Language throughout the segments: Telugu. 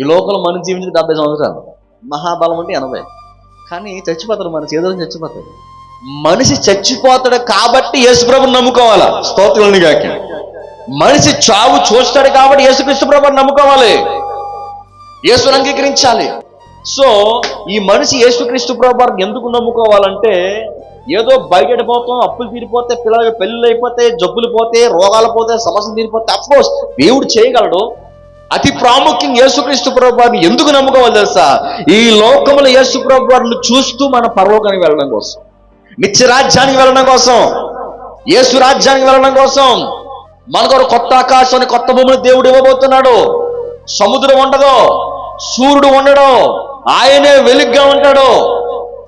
ఈ లోకంలో మనం జీవించిన డెబ్బై సంవత్సరాలు. మహాబలం అంటే ఎనభై. కానీ చచ్చిపోతాడు మనిషి. ఏదో చచ్చిపోతాడు. మనిషి చచ్చిపోతాడు కాబట్టి యేసుప్రభుని నమ్ముకోవాలా? స్తోత్రులని కాక మనిషి చావు చూస్తాడు కాబట్టి యేసుక్రీస్తు ప్రభుని నమ్ముకోవాలి. యేసుని అంగీకరించాలి. సో ఈ మనిషి యేసుక్రీస్తు ప్రభుని ఎందుకు నమ్ముకోవాలంటే ఏదో బయట పోతాం అప్పులు తీరిపోతే పిల్లలకి పెళ్ళిళ్ళు అయిపోతే జబ్బులు పోతే రోగాలు పోతే సమస్యలు తీరిపోతే అఫ్కోర్స్ దేవుడు చేయగలడు. అతి ప్రాముఖ్యం యేసుక్రీస్తు ప్రభువారిని ఎందుకు నమ్ముకోవాలి తెలుసా? ఈ లోకముల యేసు ప్రభువారిని చూస్తూ మన పరలోకానికి వెళ్ళడం కోసం నిత్య రాజ్యానికి వెళ్ళడం కోసం యేసు రాజ్యానికి వెళ్ళడం కోసం. మనకు కొత్త ఆకాశాన్ని కొత్త భూమిని దేవుడు ఇవ్వబోతున్నాడు. సముద్రం ఉండదు సూర్యుడు ఉండడు ఆయనే వెలుగ్గా ఉంటాడు.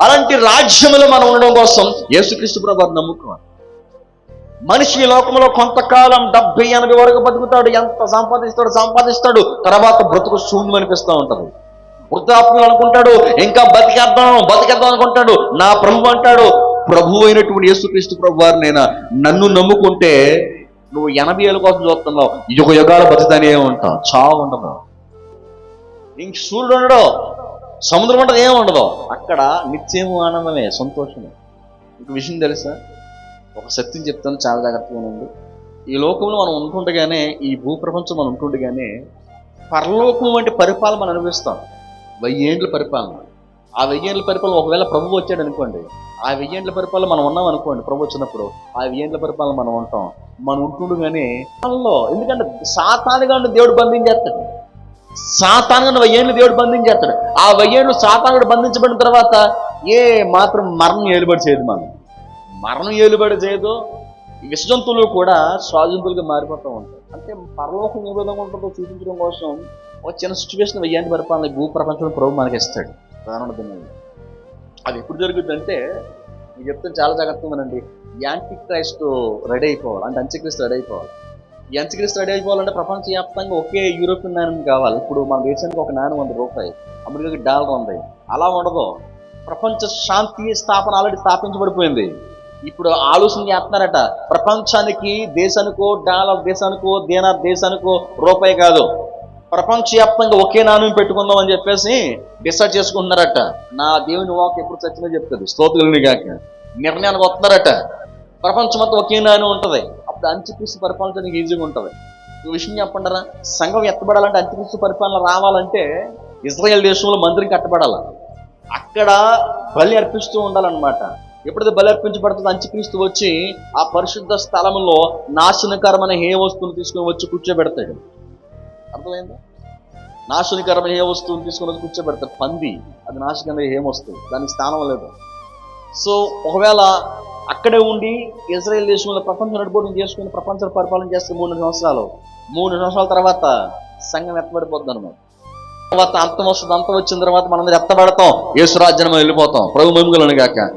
అలాంటి రాజ్యములో మనం ఉండడం కోసం యేసుక్రీస్తు ప్రభువారిని నమ్ముకోవాలి. మనిషి ఈ లోకంలో కొంతకాలం డెబ్బై ఎనభై వరకు బతుకుతాడు. ఎంత సంపాదిస్తాడు సంపాదిస్తాడు. తర్వాత బ్రతుకు శూన్యం అనిపిస్తూ ఉంటుంది. వృద్ధాప్యం అనుకుంటాడు ఇంకా బతికేద్దాం బతికేద్దాం అనుకుంటాడు. నా ప్రభు అంటాడు ప్రభు అయినటువంటి యేసుక్రీస్తు ప్రభు వారు నేను నన్ను నమ్ముకుంటే నువ్వు ఎనభై ఏళ్ళ కోసం చూస్తున్నావు. యుగ యుగాలు బతుకుతానే ఉంటావు చావు ఉండదు. ఇంక సూర్యుడు ఉండడు. సముద్రం ఉండదు. ఏమి ఉండదు. అక్కడ నిత్యము ఆనందమే సంతోషమే. ఇంక విషయం తెలుసా? ఒక శక్తిని చెప్తాను చాలా జాగ్రత్తగా ఉంది ఈ లోకంలో మనం ఉంటుండగానే ఈ భూప్రపంచం మనం ఉంటుండగానే పరలోకం వంటి పరిపాలన మనం అనుభవిస్తాం. వెయ్యేండ్ల పరిపాలన. ఆ వెయ్యేండ్ల పరిపాలన ఒకవేళ ప్రభు వచ్చాడు అనుకోండి ఆ వెయ్యేండ్ల పరిపాలన మనం ఉన్నాం అనుకోండి ప్రభు వచ్చినప్పుడు ఆ వెయ్యేండ్ల పరిపాలన మనం ఉంటాం. మనం ఉంటుండగానే మనలో ఎందుకంటే సాతానుగా ఉన్న దేవుడు బంధించేస్తాడు సాతానుగా వెయ్యేళ్ళు దేవుడు బంధించేస్తాడు ఆ వెయ్యేళ్ళు సాతానుడు బంధించబడిన తర్వాత ఏ మాత్రం మరణం ఏలుబడి చేయదు మనం మరణం ఏలుబడి చేయదు విషజంతువులు కూడా స్వాజంతువులుగా మారిపోతూ ఉంటాయి. అంటే పరలోకం ఏ విధంగా ఉంటుందో చూపించడం కోసం ఒక చిన్న సిచ్యువేషన్ వెయ్యాన్ని పరిపాలన భూ ప్రపంచంలో ప్రభు మనకి ఇస్తాడు ప్రధాన అది ఎప్పుడు జరుగుతుందంటే మీకు చెప్తే చాలా జాగ్రత్తగానండి యాంటీ క్రైస్ట్ రెడీ అయిపోవాలి. అంటే అంత్యక్రీస్తు రెడీ అయిపోవాలి. ఈ అంత్యక్రీస్తు రెడీ అయిపోవాలంటే ప్రపంచవ్యాప్తంగా ఒకే యూరోపియన్ నాణ్యం కావాలి. ఇప్పుడు మన దేశానికి ఒక నాణ్యం వంద రూపాయి అమెరికాకి డాలర్ ఉంది అలా ఉండదు. ప్రపంచ శాంతి స్థాపన ఆల్రెడీ స్థాపించబడిపోయింది. ఇప్పుడు ఆలోచన చేస్తున్నారట. ప్రపంచానికి దేశానికో డాలర్ దేశానికో దేనార్ దేశానికో రూపాయి కాదు. ప్రపంచవ్యాప్తంగా ఒకే నాణ్యం పెట్టుకుందాం అని చెప్పేసి డిసైడ్ చేసుకుంటున్నారట. నా దేవుని వాక్ ఎప్పుడు సత్యమే చెప్తుంది. స్తోత్రులని కాక. నిర్ణయానికి వస్తున్నారట. ప్రపంచం అంతా ఒకే నాణ్యం ఉంటుంది. అప్పుడు అంత్యక్రీస్తు పరిపాలించడానికి ఈజీగా ఉంటుంది. ఈ విషయం చెప్పండరా? సంఘం ఎత్తబడాలంటే అంత్యక్రీస్తు పరిపాలన రావాలంటే ఇజ్రాయెల్ దేశంలో మందిరం కట్టబడాలి. అక్కడ బలి అర్పిస్తూ ఉండాలన్నమాట. ఎప్పుడైతే బలి అర్పించబడుతుందో అంత్యక్రీస్తు వచ్చి ఆ పరిశుద్ధ స్థలంలో నాశనకరమైన ఏ వస్తువును తీసుకుని వచ్చి కూర్చోబెడతాడు. అర్థమైందా? నాశనకరమైన ఏ వస్తువుని తీసుకుని వచ్చి కూర్చోబెడతాడు. పంది అది నాశకరమైన ఏం వస్తువు? దానికి స్థానం లేదు. సో ఒకవేళ అక్కడే ఉండి ఇజ్రాయెల్ దేశంలో ప్రపంచం నడిపోవడం చేసుకుని ప్రపంచ పరిపాలన చేస్తే మూడు సంవత్సరాలు. మూడు సంవత్సరాల తర్వాత సంఘం ఎత్తబడిపోద్ది అనమాట తర్వాత అంతం వస్తుంది అంతం వచ్చిన తర్వాత మనం ఎత్తబడతాం. యేసురాజ్యం వెళ్ళిపోతాం. ప్రభు మహిమలను గాక.